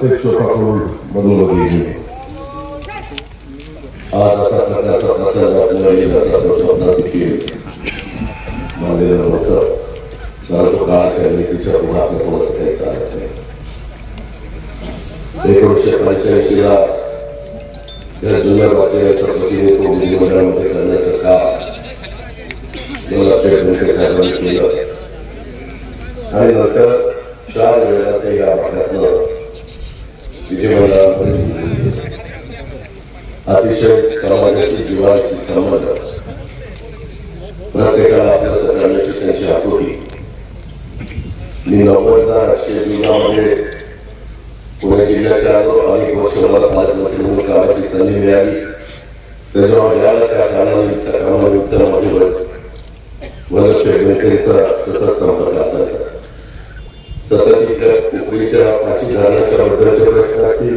प्रत्येक स्वतःकडून मधोमधी येणे आज असा प्रकारचा प्रसंग आपल्याला येईल असा स्वप्नात देखील मानलेलं होतं परंतु काळाच्या नीतीच्या पुढे आपल्या कोणाचं काही चालत नाही एकोणीसशे पंच्याऐंशीला या जुन्या वाचण्याच्या प्रतिनिधित्व विधिमंडळामध्ये करण्याचं काम दोन साहेबांनी केलं आणि नंतर चार वेळेला ते या भागातनं विधिमंडळामध्ये. अतिशय समाजाची जीवाची संबंध प्रत्येकाला आपल्या सगळ्यांची त्यांची आतुरी मी नव्वदला राजकीय जीवनामध्ये पुणे जिल्ह्याच्या अनेक वर्ष मला पालकमंत्री म्हणून कामाची संधी मिळाली. त्याच्यावर मिळालं त्या कारणानिमित्त कामानिमित्त माझ्यावर वनक्षेप बँकेचा सतत संपर्क असायचा. सतत इथल्या कुकडीच्या पाची धरणाच्या बद्दलचे प्रश्न असतील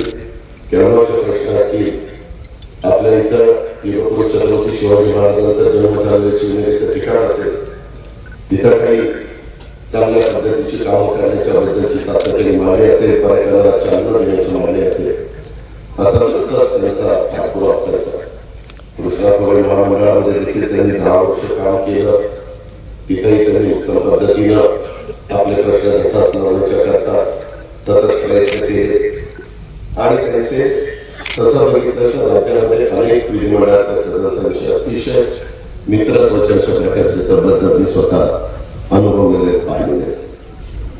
केरळचे प्रश्न असतील आपल्या इथं युगपूर छत्रपती शिवाजी महाराजांचा जन्म झालेलं शिवनेरीचं ठिकाण असेल तिथं काही चांगल्या पद्धतीची कामं करण्याच्या बद्दलची सातत्याने मागणी असेल पर्यटनाला चालना देण्याची मागणी असेल असा सतत त्यांचा ठाकूर असायचा. कृष्णा कृष्णाप्रभू महामंडळामध्ये देखील त्यांनी दहा वर्ष काम केलं तिथेही त्यांनी उत्तम पद्धतीनं आपले प्रश्न शासनाच्या करता सतत प्रयत्न केले. आणि त्यांचे तसं बघितलं तर राज्यामध्ये अनेक विधिमंडळाच्या सदस्यांशी अतिशय मित्रत्वाच्या अशा प्रकारचे संबंध मी स्वतः अनुभवलेले पाहिलेले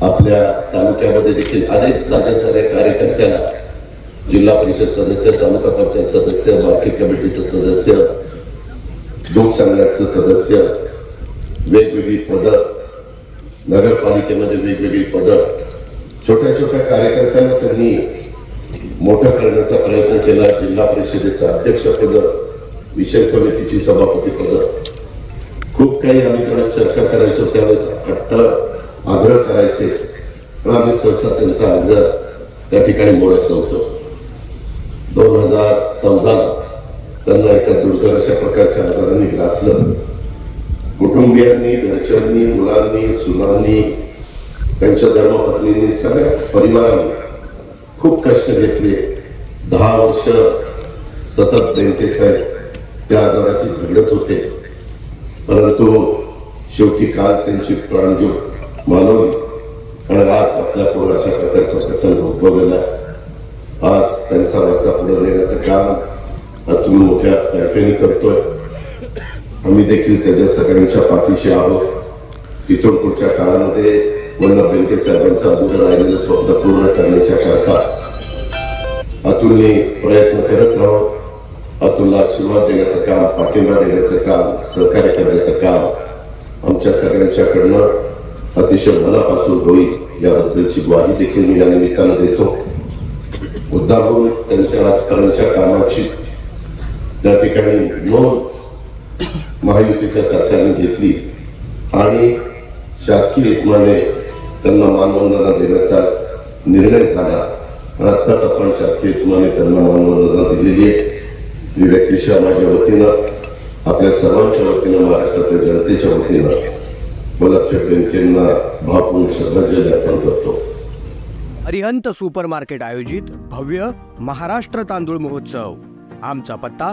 आपल्या तालुक्यामध्ये देखील अनेक साध्या साध्या कार्यकर्त्यांना जिल्हा परिषद सदस्य तालुका पंचायत सदस्य मार्केट कमिटीचं सदस्य लोकसंघाचं सदस्य वेगवेगळी पदं नगरपालिकेमध्ये वेगवेगळी पदं. छोट्या छोट्या कार्यकर्त्यांना त्यांनी मोठा करण्याचा प्रयत्न केला. जिल्हा परिषदेचं अध्यक्षपद विषय समितीची सभापती पद. खूप काही आम्ही त्याला चर्चा करायचो. त्यावेळेस हट्ट आग्रह करायचे. पण आम्ही सहसा त्यांचा आग्रह त्या ठिकाणी मोडत नव्हतो. दोन हजार चौदाला त्यांना एका दुर्धर अशा प्रकारच्या आजाराने ग्रासलं. कुटुंबियांनी घरच्यांनी मुलांनी सुनांनी त्यांच्या धर्मपत्नींनी सगळ्या परिवाराने खूप कष्ट घेतले. दहा वर्ष सतत नेमके साहेब त्या आजाराशी झगडत होते. परंतु शेवटी काल त्यांची प्राणजोत मानवली आणि आज आपल्या पुढे अशा प्रकारचा प्रसंग उद्भवलेला आहे. आज त्यांचा वारसा पुढे नेण्याचं काम अतुल मोठ्या तर्फेने करतोय. आम्ही देखील त्याच्या सगळ्यांच्या पाठीशी आहोत. इथून पुढच्या काळामध्ये वल्लभ बेंके साहेबांचा दूर राहिलेलं स्वप्न पूर्ण करण्याच्या करता अतुलने प्रयत्न करत राहो. अतुलला आशीर्वाद देण्याचं काम पाठिंबा देण्याचं काम सहकार्य करण्याचं काम आमच्या सगळ्यांच्याकडनं अतिशय मनापासून होईल याबद्दलची ग्वाही देखील मी या निमित्तानं देतो. उद्दाहून त्यांच्या राजकारणाच्या कामाची त्या ठिकाणी नोंद महायुतीच्या सरकारने घेतली. आणि शासकीय इतमाने त्यांना मानवंदना देण्याचा निर्णय झाला. आणि आत्ताच आपण शासकीय इतमाने त्यांना मानवंदना दिलेली आहे. मी व्यक्तिशः माझ्या वतीनं आपल्या सर्वांच्या वतीनं महाराष्ट्रातील जनतेच्या वतीनं वल्लभशेठ बँकेंना भावपूर्ण श्रद्धांजली अर्पण करतो. अरिहंत सुपर मार्केट आयोजित भव्य महाराष्ट्र तांदूळ महोत्सव. आमचा पत्ता